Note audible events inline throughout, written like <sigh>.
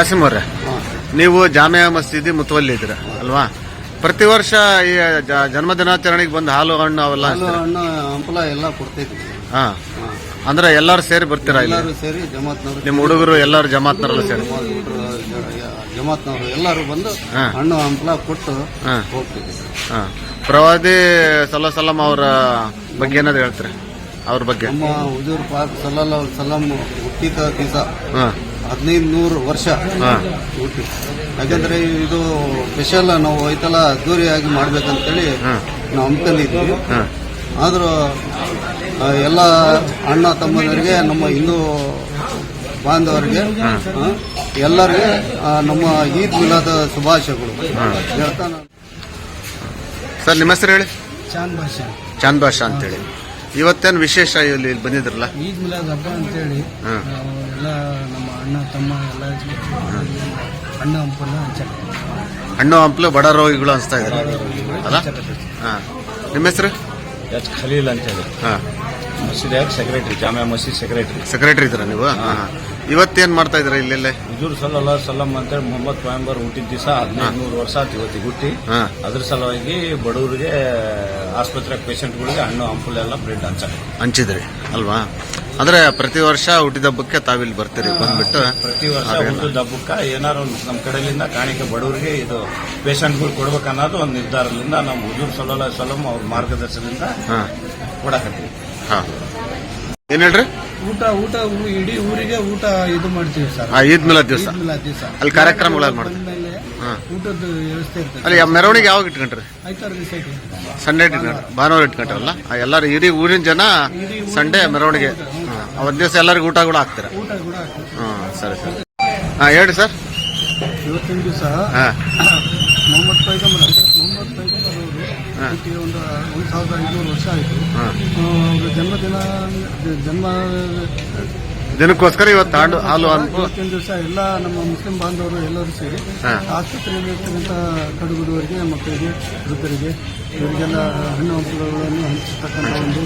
ಕಾಸಿಂ ಅವ್ರೆ ನೀವು ಜಾಮಿಯಾ ಮಸೀದಿ ಮುತುವಲ್ಲಿ ಇದ್ರ ಅಲ್ವಾ? ಪ್ರತಿ ವರ್ಷ ಈ ಜ- ಜನ್ಮದಿನಾಚರಣೆಗೆ ಬಂದು ಹಾಲು ಹಣ್ಣು ಅವೆಲ್ಲ ಹಾಲು? ಹಣ್ಣು ಹಂಪಲ ಎಲ್ಲ ಕೊಡ್ತಿದ್ವಿ ಹಾ. ಅಂದ್ರೆ ಎಲ್ಲರೂ ಸೇರಿ ಬರ್ತೀರಾ ಇಲ್ಲಿ? ಎಲ್ಲರೂ ಸೇರಿ ಜಮಾತ್ನವರು ನಿಮ್ಮ ಹುಡುಗರು ಎಲ್ಲರೂ ಜಮಾತ್ನರೆಲ್ಲ ಸೇರಿ? ಜಮಾತ್ನವರು ಎಲ್ಲರೂ ಬಂದು ಹಾ. ಹಣ್ಣು ಹಂಪಲ ಕೊಟ್ಟು ಹಾ. ಹೋಗ್ತಿದ್ವಿ ಹಾ. ಪ್ರವಾದಿ ಸಲ್ಲ ಸಲಂ ಅವರ ಬಗ್ಗೆ ಏನಾದ್ರು ಹೇಳ್ತಾರೆ? ಅವ್ರ ಬಗ್ಗೆ? ನಮ್ಮ ಹುಜೂರ್ ಪಾಕ್ ಸಲ್ಲಲ್ಲ ಸಲಂ ಹುಟ್ಟಿದ ದಿವಸ ಹಾ. ಹದಿನೈದು ನೂರು ವರ್ಷ. ಊಟಿ. ಯಾಕಂದ್ರೆ ಇದು ಸ್ಪೆಷಲ್ ನಾವು ಐತಲ ಅದ್ದೂರಿಯಾಗಿ ಮಾಡ್ಬೇಕಂತೇಳಿ ನಾವು ಹಮ್ಮಿಕೊಂಡಿದ್ವಿ ಹಾ. ಆದರೂ ಎಲ್ಲ ಅಣ್ಣ ತಮ್ಮನವರಿಗೆ ನಮ್ಮ ಹಿಂದೂ ಬಾಂಧವರಿಗೆ ಎಲ್ಲರಿಗೆ ನಮ್ಮ ಈದ್ ಮಿಲಾದ ಶುಭಾಶಯಗಳು. ಹೇಳ್ತಾ ಸರ್ ನಿಮ್ಮ ಹೆಸರು ಹೇಳಿ? ಚಾಂದ್ ಭಾಷಾ. ಚಾಂದ್ ಭಾಷಾ ಅಂತೇಳಿ. ಇವತ್ತೇನು ವಿಶೇಷ ಇಲ್ಲಿ ಇಲ್ಲಿ ಬಂದಿದ್ರಲ್ಲ? ಈದ್ ಮಿಲಾದ್ ಹಬ್ಬ ಅಂತೇಳಿ ಹಾ. ನಾವು ಎಲ್ಲ ನಮ್ಮ ಅಣ್ಣ ತಮ್ಮ ಎಲ್ಲ ಅಣ್ಣ ಹಂಪನ್ನ ಹಣ್ಣು ಹಂಪಲು ಬಡ ರೋಗಿಗಳು ಅನಿಸ್ತಾ ಇದ್ದಾರೆ ಅಲ್ಲ? ಹಾ. ನಿಮ್ಮ ಹೆಸರು? ಎಚ್ ಖಲೀಲ್ ಅಂತೇಳಿ. ಹಾ. ಮಸೀದಿಯಾಗ secretary Jamia Masjid secretary secretary ಇದ್ರ ನೀವು. ಇವತ್ತೇನ್ ಮಾಡ್ತಾ ಇದ್ರ ಇಲ್ಲೆಲ್ಲೇ? ಹುಜೂರ್ ಸಲ್ಲಾ ಸಲ್ಲಂ ಅಂತೇಳಿ ಮೊಹಮ್ಮದ್ ಪಯಂಬರ್ ಹುಟ್ಟಿದ ದಿವಸ ಹದಿನೈದು ನೂರು ವರ್ಷ ಆಯ್ತು ಇವತ್ತಿಗೆ ಹುಟ್ಟಿ. ಹಾ. ಅದ್ರ ಸಲುವಾಗಿ ಬಡವರಿಗೆ ಆಸ್ಪತ್ರೆ ಪೇಷಂಟ್ಗಳಿಗೆ ಹಣ್ಣು ಹಂಪಲೆಲ್ಲ ಬ್ರೆಡ್ ಹಂಚ ಹಂಚಿದ್ರಿ. ಅಲ್ವಾ? ಅಂದ್ರೆ ಪ್ರತಿ ವರ್ಷ ಹುಟ್ಟಿದ ಹಬ್ಬಕ್ಕೆ ತಾವಿಲ್ಲಿ ಬರ್ತೀರಿ ಬಂದ್ಬಿಟ್ಟು? ಪ್ರತಿ ವರ್ಷ. ಹುಟ್ಟಿದ ಹಬ್ಬಕ್ಕ ಏನಾರು ಒಂದು ನಮ್ಮ ಕಡೆಯಿಂದ ಕಾಣಿಕೆ ಬಡವರಿಗೆ ಇದು ಪೇಷಂಟ್ಗಳು ಕೊಡ್ಬೇಕನ್ನೋದು ಒಂದು ನಿರ್ಧಾರದಿಂದ ನಮ್ಮ ಹುಜೂರ್ ಸಲ್ಲಾ ಸಲಂ ಅವ್ರ ಮಾರ್ಗದರ್ಶನದಿಂದ ಹಾ. ಕೊಡಕತ್ತೀವಿ. ಹಾ. ಏನ್ ಹೇಳ್ರಿ? ಊಟ ಊಟ ಊ- ಇಡೀ ಊರಿಗೆ ಊಟ ಇದು ಮಾಡ್ತೀವಿ ಸರ್. ಆ, ಈದ್ ಮಿಲಾದ್ ದಿವಸ. ಅಲ್ಲಿ ಕಾರ್ಯಕ್ರಮ ಮಾಡ್ತೀವಿ. ಬಂದ್ಮೇಲೆ ಹಾ. ಊಟದ ವ್ಯವಸ್ಥೆ ಇರ್ತದೆ. ಅಲ್ಲಿ ಮೆರವಣಿಗೆ ಯಾವಾಗ ಇಟ್ಕೊಂಡ್ರಿ? ಆಯ್ತಾರ ದಿವಸ ಐತಿ ಸಂಡೇ ಇಟ್ಕೊಂಡ್ರಿ. ಭಾನುವಾರ. ಇಟ್ಕೊಂಡ್ರಲ್ಲ? ಆ, ಎಲ್ಲರೂ ಇಡೀ ಊರಿನ ಜನ ಸಂಡೇ ಮೆರವಣಿಗೆ. ಹಾ, ಅವತ್ತು ದಿವಸ ಎಲ್ಲರಿಗೂ ಊಟ ಕೂಡ ಹಾಕ್ತೀರಾ? ಊಟ ಕೂಡ ಆಗ್ತದೆ ಹಾ ಸರಿ ಸರಿ. ಹಾ ಹೇಳಿ ಸರ್. ಇವತ್ತಿನ ದಿವಸ ಹಾ. <coughs> ಮೊಹಮ್ಮದ್ ಪೈಗಂಬರ್ ಹಜರತ್ ಮೊಹಮ್ಮದ್ ಪೈಗಂಬರ್ ಅವರು ಒಂದು ಸಾವಿರದ ಐನೂರು ವರ್ಷ ಆಯಿತು. ಅವ್ರ ಜನ್ಮದಿನ ಜನ್ಮ ದಿನಕ್ಕೋಸ್ಕರ ಇವತ್ತು ಹಾಡು ಹಾಲು ಇಷ್ಟೊಂದು ಇವತ್ತಿನ ದಿವಸ ಎಲ್ಲ ನಮ್ಮ ಮುಸ್ಲಿಂ ಬಾಂಧವರು ಎಲ್ಲರೂ ಸೇರಿ. ಆಸ್ಪತ್ರೆಯಲ್ಲಿ ಇರ್ತಕ್ಕಂಥ ಕಡುಬಡವರಿಗೆ ಮಕ್ಕಳಿಗೆ ವೃದ್ಧರಿಗೆ ಇವರಿಗೆಲ್ಲ ಹಣ್ಣು ಹಂಪಲುಗಳನ್ನು ಹಂಚಿಸ್ತಕ್ಕಂಥ ಒಂದು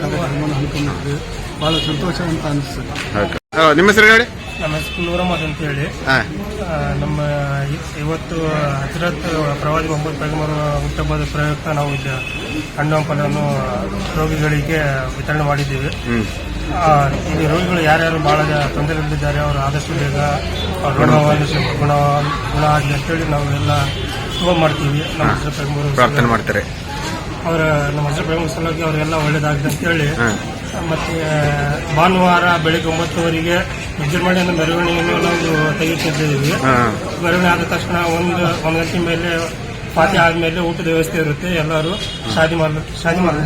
ಕಾರ್ಯಕ್ರಮವನ್ನು ಹಮ್ಮಿಕೊಂಡಿದ್ದೇವೆ. ಬಹಳ ಸಂತೋಷ ಅಂತ ಅನಿಸ್ತದೆ. ನಿಮ್ಮ ಹೆಸರು ಹೇಳಿ? ನಮ್ಮ ಹೆಸರು ನೂರಮ್ಮದ್ ಅಂತ ಹೇಳಿ ನಮ್ಮ ಇವತ್ತು ಹಜರತ್ ಪ್ರವಾದಿ ಮೊಹಮ್ಮದ್ ಪೈಗಂಬರ್ ಹುಟ್ಟಹಬ್ಬದ ಪ್ರಯುಕ್ತ ನಾವು ಇಲ್ಲಿ ಹಣ್ಣು ಹಂಪಲನ್ನು ರೋಗಿಗಳಿಗೆ ವಿತರಣೆ ಮಾಡಿದ್ದೀವಿ. ಈ ರೋಗಿಗಳು ಯಾರ್ಯಾರು ಬಹಳ ತೊಂದರೆಯಲ್ಲಿದ್ದಾರೆ ಅವರು ಆದಷ್ಟು ಬೇಗ ಶ- ಗುಣ ಗುಣ ಆಗಲಿ ಅಂತೇಳಿ ನಾವು ಎಲ್ಲ ಶುಭ ಮಾಡ್ತೀವಿ. ನಮ್ಮ ಹಜರತ್ ಪೈಗಂಬರ್ ಪ್ರಾರ್ಥನೆ ಮಾಡ್ತಾರೆ. ಅವರ ನಮ್ಮ ಹಜರತ್ ಪೈಗಂಬರ್ ಸಲುವಾಗಿ ಅವರೆಲ್ಲ ಒಳ್ಳೇದಾಗಲಿ ಅಂತೇಳಿ ಮತ್ತೆ ಭಾನುವಾರ ಬೆಳಿಗ್ಗೆ ಒಂಬತ್ತುವರೆಗೆ ವಿಜೃಂಭಣೆಯನ್ನು ಮೆರವಣಿಗೆಯನ್ನು ನಾವು ತೆಗೆದುಕೊಂಡಿದ್ದೀವಿ ಹಾ. ಮೆರವಣಿಗೆ ಆದ ತಕ್ಷಣ ಒಂದು ಒಂದು ಗಂಟೆ ಮೇಲೆ ಪಾತಿ ಆದಮೇಲೆ ಊಟದ ವ್ಯವಸ್ಥೆ ಇರುತ್ತೆ ಎಲ್ಲರೂ. ಶಾದಿ ಮಾಲ್ ಶಾದಿ ಮಾಲ್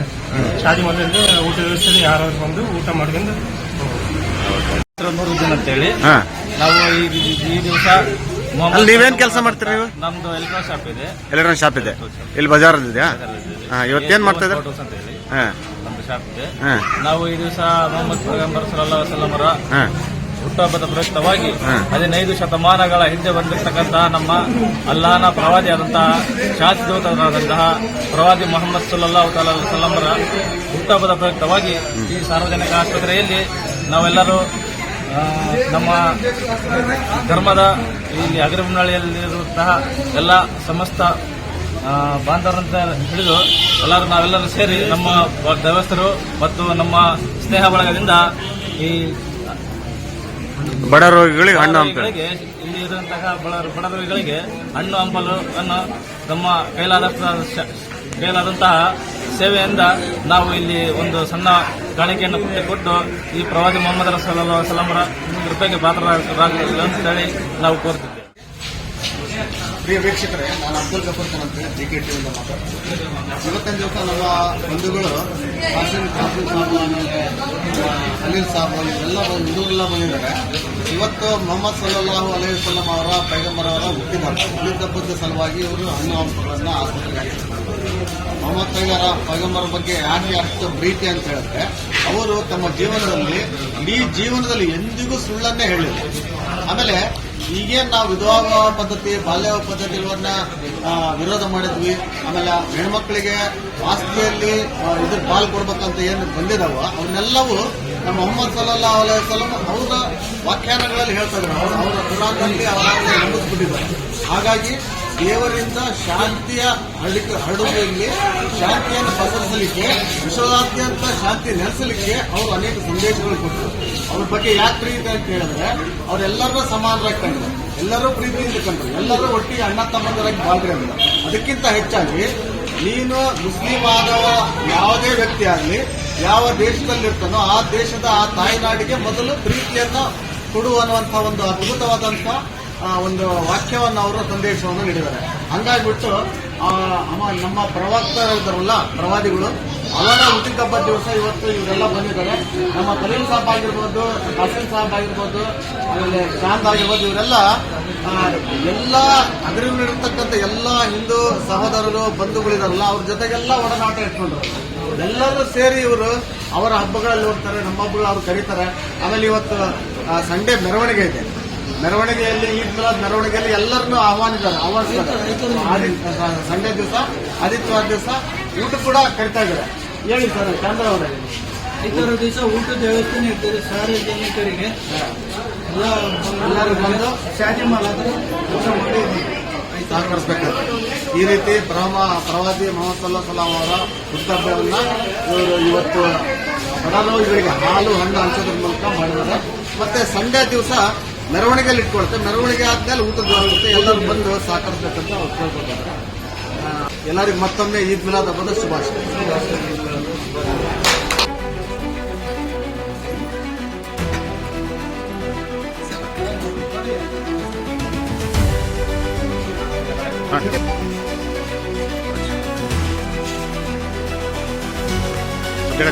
ಶಾದಿ ಮಾಲಲ್ಲಿ ಊಟದ ವ್ಯವಸ್ಥೆ ಯಾರು ಬಂದು ಊಟ ಮಾಡ್ಕೊಂಡು ದಿನ ಅಂತೇಳಿ. ಹಾ. ನಾವು ಈ ದಿವಸ ಅಲ್ಲಿ ನೀವೇನ್ ಕೆಲಸ ಮಾಡ್ತೀರಿ ನೀವು? ನಮ್ದು ಎಲೆಕ್ಟ್ರಾನ್ ಶಾಪ್ ಇದೆ. ಎಲ್ಲರ ಶಾಪ್ ಇದೆ. ಇಲ್ಲಿ ಬಜಾರ್ ಇದೆಯಾ ಇವತ್ತೇನ್ ಮಾಡ್ತಾ ಇದ್ದಾರೆ? ನಾವು ಈ ದಿವಸ ಮೊಹಮ್ಮದ್ ಪೈಗಂಬರ್ ಸಲಹಾ ಸಲಮರ ಹುಟ್ಟುಹಬ್ಬದ ಪ್ರಯುಕ್ತವಾಗಿ. ಹದಿನೈದು ಶತಮಾನಗಳ ಹಿಂದೆ ಬಂದಿರತಕ್ಕಂತಹ ನಮ್ಮ ಅಲ್ಲಾಹನ ಪ್ರವಾದಿಯಾದಂತಹ ಶಾಸ್ತ್ರದೂತರಾದಂತಹ ಪ್ರವಾದಿ ಮೊಹಮ್ಮದ್ ಸಲ್ಲಾ ಸಲ್ಲಮರ ಹುಟ್ಟುಹಬ್ಬದ ಪ್ರಯುಕ್ತವಾಗಿ ಈ ಸಾರ್ವಜನಿಕ ಆಸ್ಪತ್ರೆಯಲ್ಲಿ ನಾವೆಲ್ಲರೂ ನಮ್ಮ ಧರ್ಮದ ಇಲ್ಲಿ ಅಗ್ರಮನಹಳ್ಳಿಯಲ್ಲಿರುವಂತಹ ಎಲ್ಲ ಸಮಸ್ತ ಬಾಂಧವರಂತ ಹಿಡಿದು ಎಲ್ಲರೂ ನಾವೆಲ್ಲರೂ ಸೇರಿ ನಮ್ಮ ದೇವಸ್ಥರು ಮತ್ತು ನಮ್ಮ ಸ್ನೇಹ ಬಳಗದಿಂದ ಈ ಬಡ ರೋಗಿಗಳಿಗೆ ಹಣ್ಣು ಹಂಪಲಿಗೆ ಇಲ್ಲಿ ಇರುವಂತಹ ಬಡ ಬಡ ರೋಗಿಗಳಿಗೆ ಹಣ್ಣು ಹಂಪಲು ಅನ್ನು ನಮ್ಮ ಕೈಲಾದ ಕೈಲಾದಂತಹ ಸೇವೆಯಿಂದ ನಾವು ಇಲ್ಲಿ ಒಂದು ಸಣ್ಣ ಕಾಣಿಕೆಯನ್ನು ಕೊಟ್ಟು ಈ ಪ್ರವಾದಿ ಮೊಹಮ್ಮದ್ ಸಲ ಸಲಮರ ಕೃಪೆಗೆ ಪಾತ್ರರಾಗಲಿ ಅಂತ ಹೇಳಿ ನಾವು ಕೋರ್ತಿದ್ದೇವೆ ಪ್ರಿಯ ವೀಕ್ಷಕರೇ, ನಾನು ಅಬ್ದುಲ್ ಗಫರ್ ಖಾನ್ ಅಂತ ಹೇಳಿ ಜಿ ಕೆ ಟಿವಿಯಿಂದ ಮಾತಾಡ್ತೀನಿ ಇವತ್ತಿನ ದಿವಸ ನಮ್ಮ ಬಂಧುಗಳು ಹಾಸನ್ ಕಾಫಿ ಸಾಬ್ ಆಮೇಲೆ ಅನಿಲ್ ಸಾಬ್ ಎಲ್ಲ ಹಿಂದೂರೆಲ್ಲ ಬಂದಿದ್ದಾರೆ. ಇವತ್ತು ಮೊಹಮ್ಮದ್ ಸಲ್ಲಾಹು ಅಲೈಹಿ ವಸಲ್ಲಂ ಅವರ ಪೈಗಂಬರ್ ಅವರ ಹುಟ್ಟಿದ ಹಬ್ಬದ ಸಲುವಾಗಿ ಇವರು ಹಣ್ಣು ಹಂಪುಗಳನ್ನು ಆಸ್ಪತ್ರೆಗೆ ಮೊಹಮ್ಮದ್ ಪೈಗರ ಪೈಗಂಬರ ಬಗ್ಗೆ ಯಾಕೆ ಅಷ್ಟು ಪ್ರೀತಿ ಅಂತ ಹೇಳಿದ್ರೆ, ಅವರು ತಮ್ಮ ಜೀವನದಲ್ಲಿ ಇಡೀ ಜೀವನದಲ್ಲಿ ಎಂದಿಗೂ ಸುಳ್ಳನ್ನೇ ಹೇಳಿಲ್ಲ. ಆಮೇಲೆ ಈಗೇನ್ ನಾವು ವಿಧವಾ ಪದ್ಧತಿ, ಬಾಲ್ಯ ಪದ್ಧತಿಗಳನ್ನ ವಿರೋಧ ಮಾಡಿದ್ವಿ. ಆಮೇಲೆ ಹೆಣ್ಮಕ್ಳಿಗೆ ಆಸ್ತಿಯಲ್ಲಿ ಇದ್ರ ಪಾಲ್ ಕೊಡ್ಬೇಕಂತ ಏನು ಬಂದಿದಾವ ಅವನ್ನೆಲ್ಲವೂ ನಮ್ಮ ಮೊಹಮ್ಮದ್ ಸಲ್ಲಾ ಅಲೈಹಿಸ್ಸಲಾಮ್ ಅವರ ವ್ಯಾಖ್ಯಾನಗಳಲ್ಲಿ ಹೇಳ್ತಾ ಅವರ ಕುರಾನ್ನಲ್ಲಿ ಅವರ ನಂಬಿಸ್ಬಿಟ್ಟಿದ್ದಾರೆ. ಹಾಗಾಗಿ ದೇವರಿಂದ ಶಾಂತಿಯ ಹಳಿಕ ಹರಡುವುದರಲ್ಲಿ ಶಾಂತಿಯನ್ನು ಪಸರಿಸಲಿಕ್ಕೆ, ವಿಶ್ವದಾದ್ಯಂತ ಶಾಂತಿ ನೆಲೆಸಲಿಕ್ಕೆ ಅವರು ಅನೇಕ ಸಂದೇಶಗಳು ಕೊಟ್ಟರು. ಅವ್ರ ಬಗ್ಗೆ ಯಾಕೆ ಪ್ರೀತಿ ಅಂತ ಹೇಳಿದ್ರೆ, ಅವರೆಲ್ಲರೂ ಸಮಾನರಾಗಿ ಕಂಡ್ರು. ಎಲ್ಲರೂ ಪ್ರೀತಿಯಿಂದ ಕಂಡ್ರು. ಎಲ್ಲರೂ ಒಟ್ಟಿಗೆ ಅಣ್ಣ ತಮ್ಮಂದರಾಗಿ ಬಾಳ್ರಿ ಅಂತ ಅದಕ್ಕಿಂತ ಹೆಚ್ಚಾಗಿ, ನೀನು ಮುಸ್ಲಿಂ ಆದವ ಯಾವುದೇ ವ್ಯಕ್ತಿ ಆಗಲಿ, ಯಾವ ದೇಶದಲ್ಲಿರ್ತಾನೋ ಆ ದೇಶದ ಆ ತಾಯಿನಾಡಿಗೆ ಮೊದಲು ಪ್ರೀತಿಯನ್ನ ಕೊಡು ಅನ್ನುವಂಥ ಒಂದು ಅದ್ಭುತವಾದಂಥ ಒಂದು ವಾಕ್ಯವನ್ನು ಅವರು ಸಂದೇಶವನ್ನು ನೀಡಿದ್ದಾರೆ. ಹಂಗಾಗ್ಬಿಟ್ಟು ನಮ್ಮ ಪ್ರವಕ್ತರಿದ್ದಾರಲ್ಲ ಪ್ರವಾದಿಗಳು, ಅವರ ಹುಟ್ಟಿದಬ್ಬದ ದಿವಸ ಇವತ್ತು ಇವರೆಲ್ಲ ಬಂದಿದ್ದಾರೆ. ನಮ್ಮ ಕಲೀಲ್ ಸಾಬ್ ಆಗಿರ್ಬೋದು, ಹಸೀನ್ ಸಾಬ್ ಆಗಿರ್ಬೋದು, ಆಮೇಲೆ ಚಾಂದ್ ಆಗಿರ್ಬೋದು, ಇವರೆಲ್ಲ ಎಲ್ಲ ಅದರಲ್ಲಿರ್ತಕ್ಕಂಥ ಎಲ್ಲ ಹಿಂದೂ ಸಹೋದರರು, ಬಂಧುಗಳಿದಾರಲ್ಲ, ಅವ್ರ ಜೊತೆಗೆಲ್ಲ ಒಡನಾಟ ಇಟ್ಕೊಂಡ್ರು. ಎಲ್ಲರೂ ಸೇರಿ ಇವರು ಅವರ ಹಬ್ಬಗಳಲ್ಲಿ ಹೋಗ್ತಾರೆ, ನಮ್ಮ ಹಬ್ಬಗಳು ಅವ್ರು ಕರೀತಾರೆ. ಆಮೇಲೆ ಇವತ್ತು ಸಂಡೇ ಮೆರವಣಿಗೆ ಇದೆ. ಮೆರವಣಿಗೆಯಲ್ಲಿ ಈದ್ ಮಿಲಾದ್ ಮೆರವಣಿಗೆಯಲ್ಲಿ ಎಲ್ಲರನ್ನು ಆಹ್ವಾನಿದ್ದಾರೆ ಆಹ್ವಾನಿಸಿದ್ದಾರೆ. ಆದಿತ್ಯ ಸಂಡೇ ದಿವಸ ಆದಿತ್ಯವಾರ ದಿವಸ ಊಟ ಕೂಡ ಕರಿತಾ ಇದ್ದಾರೆ. ಹೇಳಿ ಸರ್ ಚಂದ್ರ ಅವರೇ. ಇತರ ದಿವಸ ಊಟದ ವ್ಯವಸ್ಥೆನೇ ಇರ್ತದೆ ಸಾರ್ವಜನಿಕರಿಗೆ ಎಲ್ಲ ಎಲ್ಲರೂ ಬಂದು ಶಾದಿ ಮಾಡಾದ್ರೆ ಊಟ ಮಾಡಿ ಸಹಕರಿಸಬೇಕಾಗ್ತದೆ ಈ ರೀತಿ ಪ್ರಮ ಪ್ರವಾದಿ ಮೊಹಮ್ಮದ್ ಸಲಾಂ ಅವರ ಹುಟ್ಟಹಬ್ಬವನ್ನ ಇವರು ಇವತ್ತು ಬಡರೋಗಿಗಳಿಗೆ ಹಾಲು ಹಣ್ಣು ಹಂಚೋದ್ರ ಮೂಲಕ ಮಾಡಿದ್ದಾರೆ. ಮತ್ತೆ ಸಂಡೇ ದಿವಸ ಮೆರವಣಿಗೆಯಲ್ಲಿ ಇಟ್ಕೊಳ್ತೆ. ಮೆರವಣಿಗೆ ಆದ್ಮೇಲೆ ಊಟದ ಆಗುತ್ತೆ ಎಲ್ಲರೂ ಬಂದು ಸಹಕರಿಸ್ಬೇಕಂತ ಅವ್ರು ಕೇಳ್ಕೊತಾರೆ. ಎಲ್ಲರಿಗೂ ಮತ್ತೊಮ್ಮೆ ಈದ್ ಮಿಲಾದ್ ಹಬ್ಬದ ಶುಭಾಶಯ. ಬೇಡ